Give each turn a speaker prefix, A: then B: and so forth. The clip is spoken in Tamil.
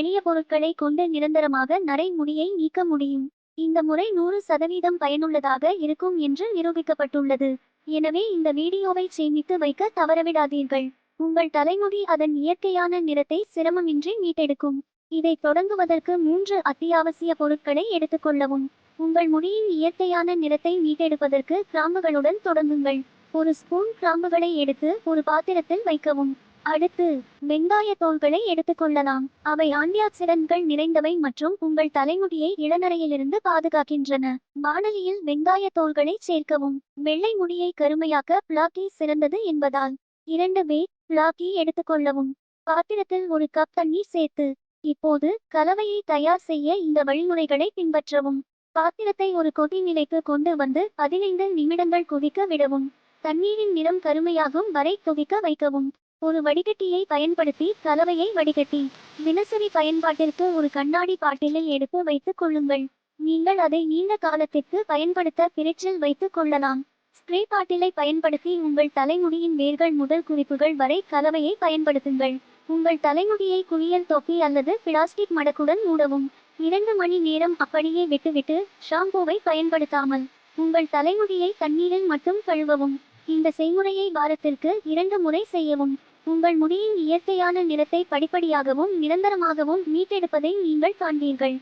A: எளிய பொருட்களை கொண்டு நிரந்தரமாக நரை முடியை நீக்க முடியும். இந்த முறை நூறு சதவீதம் பயனுள்ளதாக இருக்கும் என்று நிரூபிக்கப்பட்டுள்ளது. எனவே இந்த வீடியோவை சேமித்து வைக்க தவறவிடாதீர்கள். உங்கள் தலைமுடி அதன் இயற்கையான நிறத்தை சிரமமின்றி மீட்டெடுக்கும். இதை தொடங்குவதற்கு மூன்று அத்தியாவசிய பொருட்களை எடுத்துக்கொள்ளவும் உங்கள் முடியின் இயற்கையான நிறத்தை மீட்டெடுப்பதற்கு கிராம்புகளுடன் தொடங்குங்கள். ஒரு ஸ்பூன் கிராம்புகளை எடுத்து ஒரு பாத்திரத்தில் வைக்கவும். அடுத்து வெங்காய தோல்களை எடுத்துக்கொள்ளலாம் அவை ஆன்டிஆக்சிடன்ட்கள் நிறைந்தவை மற்றும் உங்கள் தலைமுடியை இளநரையிலிருந்து பாதுகாக்கின்றன. வானலியில் வெங்காய தோல்களை சேர்க்கவும். வெள்ளை முடியை கருமையாக்க பிளாக்கி சிறந்தது என்பதால். இரண்டு பேர் பிளாக்கி எடுத்துக்கொள்ளவும் பாத்திரத்தில் ஒரு கப் தண்ணீர் சேர்த்து. இப்போது கலவையை தயார் செய்ய இந்த வழிமுறைகளை பின்பற்றவும். பாத்திரத்தை ஒரு கொதி நிலைக்கு கொண்டு வந்து பதினைந்து நிமிடங்கள் கொதிக்க விடவும். தண்ணீரின் நிறம் கருமையாகும் வரை கொதிக்க வைக்கவும். ஒரு வடிகட்டியை பயன்படுத்தி கலவையை வடிகட்டி தினசரி பயன்பாட்டிற்கு ஒரு கண்ணாடி பாட்டிலில் எடுத்து வைத்துக் கொள்ளுங்கள். நீங்கள் அதை நீண்ட காலத்திற்கு பயன்படுத்த பிரிட்ஜில் வைத்துக் கொள்ளலாம். ஸ்ப்ரே பாட்டிலை பயன்படுத்தி உங்கள் தலைமுடியின் வேர்கள் முதல் குறிப்புகள் வரை கலவையை பயன்படுத்துங்கள். உங்கள் தலைமுடியை குளியல் தொப்பி அல்லது பிளாஸ்டிக் மடக்குடன் மூடவும். இரண்டு மணி நேரம் அப்படியே விட்டுவிட்டு ஷாம்பூவை பயன்படுத்தாமல் உங்கள் தலைமுடியை தண்ணீரில் மட்டும் கழுவவும். இந்த செய்முறையை வாரத்திற்கு இரண்டு முறை செய்யவும். உங்கள் முடியின் இயற்கையான நிறத்தை படிப்படியாகவும் நிரந்தரமாகவும் மீட்டெடுப்பதை நீங்கள் காண்பீர்கள்.